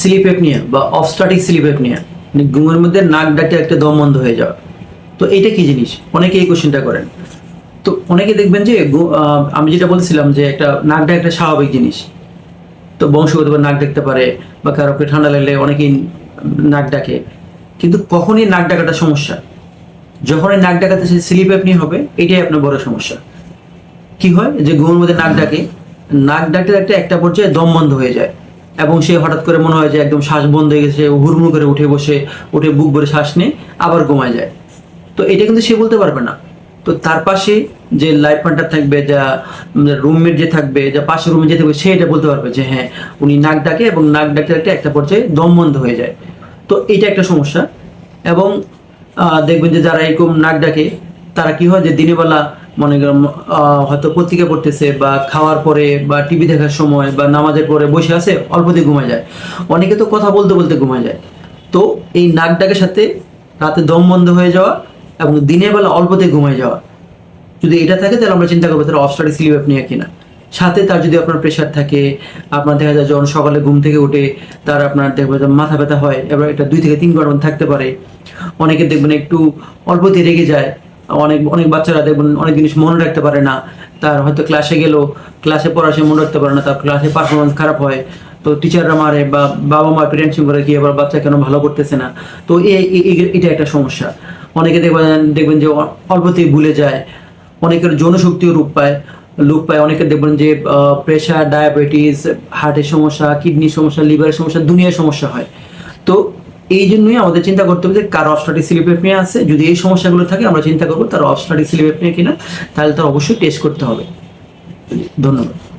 Slip apnea বা অফস্টাটিক slip apnea মানে ঘুমের মধ্যে নাক ডাকতে একটা দম বন্ধ হয়ে যাওয়া। তো এটা কি জিনিস? অনেকে এই কোশ্চেনটা করেন। তো অনেকে দেখবেন যে আমি যেটা বলছিলাম যে একটা নাক ডাক একটা স্বাভাবিক জিনিস। তো বংশগতভাবে নাক ডাকতে পারে বা কারোকে ঠান্ডা লাগলে অনেকেই নাক ডাকে। কিন্তু কখনই নাক ডাকাটা সমস্যা। যখন এই নাক ডাকাতে সে স্লিপ অ্যাপনি হবে, এটাই আপনার বড় সমস্যা। কি হয়? যে ঘুমের মধ্যে নাক ডাকে। নাক ডাকতে ডাকতে একটা পর্যায়ে দম বন্ধ হয়ে যায়। এবং সে হঠাৎ করে মনে হয় যে একদম শ্বাস বন্ধ হয়ে গেছে হুড়মুড় করে উঠে বসে, উঠে বুক ভরে শ্বাস নিয়ে আবার ঘুমায় যায়। তো এটা কিন্তু সে বলতে পারবে না। তো তার পাশে যে লাইফ পার্টনার থাকবে, যা রুমমেট যে থাকবে, যা পাশে রুমে যে থাকবে সে এটা বলতে পারবে যে হ্যাঁ উনি নাক ডাকে এবং নাক ডাকতে ডাকতে একটা পর্যায়ে দম বন্ধ হয়ে যায়। তো এটা একটা সমস্যা। এবং দেখবেন যে যারা এরকম নাক ডাকে, তারা কি হয় যে দিনের বেলা মনে করেন হয়তো পত্রিকা পড়তেছে বা খাওয়ার পরে বা টিভি দেখার সময় বা নামাজের পরে বসে আছে অল্পতে ঘুমায় যায়। অনেকে তো কথা বলতে বলতে ঘুমায় যায়। তো এই নাক ডাকের সাথে রাতে দম বন্ধ হয়ে যাওয়া এবং দিনের বেলা অল্পতে ঘুমায় যাওয়া। যদি এটা থাকে, তাহলে আমরা চিন্তা করব, তাহলে অফস্টাডি স্লিপ আপনিয়া কিনা। সাথে তার যদি আপনার প্রেশার থাকে, আপনার দেখা যায় যখন সকালে ঘুম থেকে উঠে তার আপনার দেখবেন মাথা ব্যথা হয়, এবার এটা দুই থেকে তিন ঘণ্টা থাকতে পারে। অনেকে দেখবেন একটু অল্পতে রেগে যায়। অনেক অনেক বাচ্চারা দেখবেন অনেক জিনিস মনে রাখতে পারে না। তার হয়তো ক্লাসে গেল ক্লাসে পড়া সে মনে রাখতে পারে না, তার ক্লাসে পারফরমেন্স খারাপ হয়। তো টিচাররা মারে বা বাবা মা পেরেন্টস করে কি আবার বাচ্চা কেন ভালো করতেছে না? তো এটা একটা সমস্যা। অনেকে দেখবেন দেখবেন যে অল্পতেই ভুলে যায়। অনেকের যৌনশক্তিও রূপ পায় লোক পায়। অনেকে দেখবেন যে প্রেশার ডায়াবেটিস হার্টের সমস্যা কিডনির সমস্যা লিভারের সমস্যা, দুনিয়ার সমস্যা হয়। তো এই জন্যই আমাদের চিন্তা করতে হবে যে কার স্লিপ নিয়ে আছে। যদি এই সমস্যাগুলো থাকে, আমরা চিন্তা করব তার স্লিপ নিয়ে কিনা, তাহলে তার অবশ্যই টেস্ট করতে হবে। ধন্যবাদ।